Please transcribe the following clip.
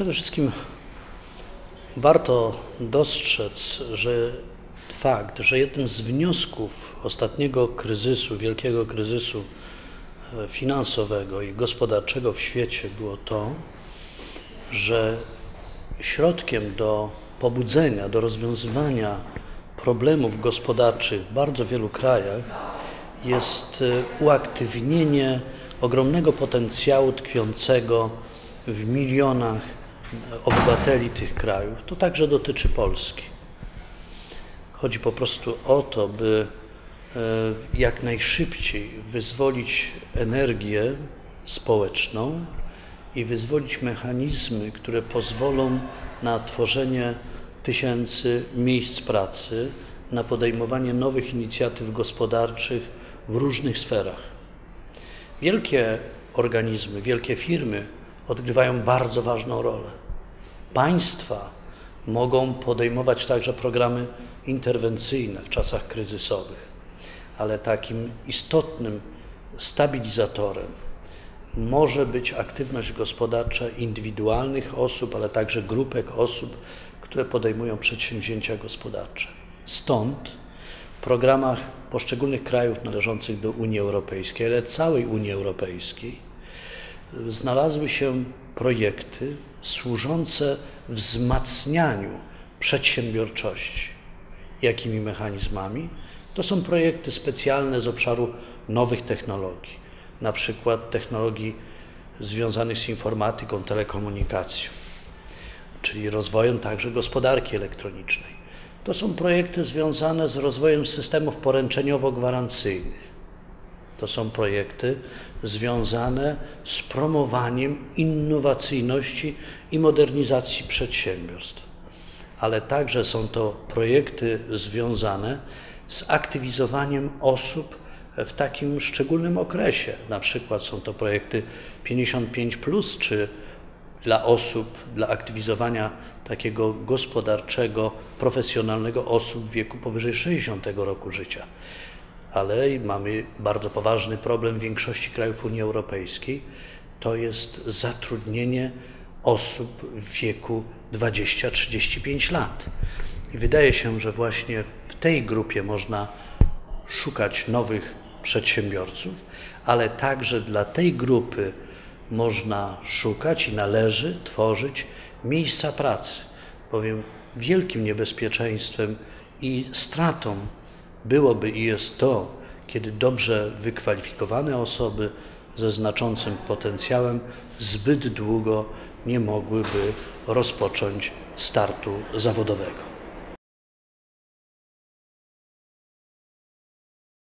Przede wszystkim warto dostrzec, że fakt, że jednym z wniosków ostatniego kryzysu, wielkiego kryzysu e, finansowego i gospodarczego w świecie było to, że środkiem do pobudzenia, do rozwiązywania problemów gospodarczych w bardzo wielu krajach jest e, uaktywnienie ogromnego potencjału tkwiącego w milionach obywateli tych krajów. To także dotyczy Polski. Chodzi po prostu o to, by e, jak najszybciej wyzwolić energię społeczną i wyzwolić mechanizmy, które pozwolą na tworzenie tysięcy miejsc pracy, na podejmowanie nowych inicjatyw gospodarczych w różnych sferach. Wielkie organizmy, wielkie firmy odgrywają bardzo ważną rolę. Państwa mogą podejmować także programy interwencyjne w czasach kryzysowych, ale takim istotnym stabilizatorem może być aktywność gospodarcza indywidualnych osób, ale także grupek osób, które podejmują przedsięwzięcia gospodarcze. Stąd w programach poszczególnych krajów należących do Unii Europejskiej, ale całej Unii Europejskiej, znalazły się projekty służące wzmacnianiu przedsiębiorczości. Jakimi mechanizmami? To są projekty specjalne z obszaru nowych technologii, na przykład technologii związanych z informatyką, telekomunikacją, czyli rozwojem także gospodarki elektronicznej. To są projekty związane z rozwojem systemów poręczeniowo-gwarancyjnych. To są projekty związane z promowaniem innowacyjności i modernizacji przedsiębiorstw. Ale także są to projekty związane z aktywizowaniem osób w takim szczególnym okresie. Na przykład są to projekty 55, czy dla osób, dla aktywizowania takiego gospodarczego, profesjonalnego osób w wieku powyżej 60 roku życia. Ale mamy bardzo poważny problem w większości krajów Unii Europejskiej to jest zatrudnienie osób w wieku 20-35 lat. I wydaje się, że właśnie w tej grupie można szukać nowych przedsiębiorców, ale także dla tej grupy można szukać i należy tworzyć miejsca pracy, bowiem wielkim niebezpieczeństwem i stratą byłoby i jest to, kiedy dobrze wykwalifikowane osoby ze znaczącym potencjałem zbyt długo nie mogłyby rozpocząć startu zawodowego.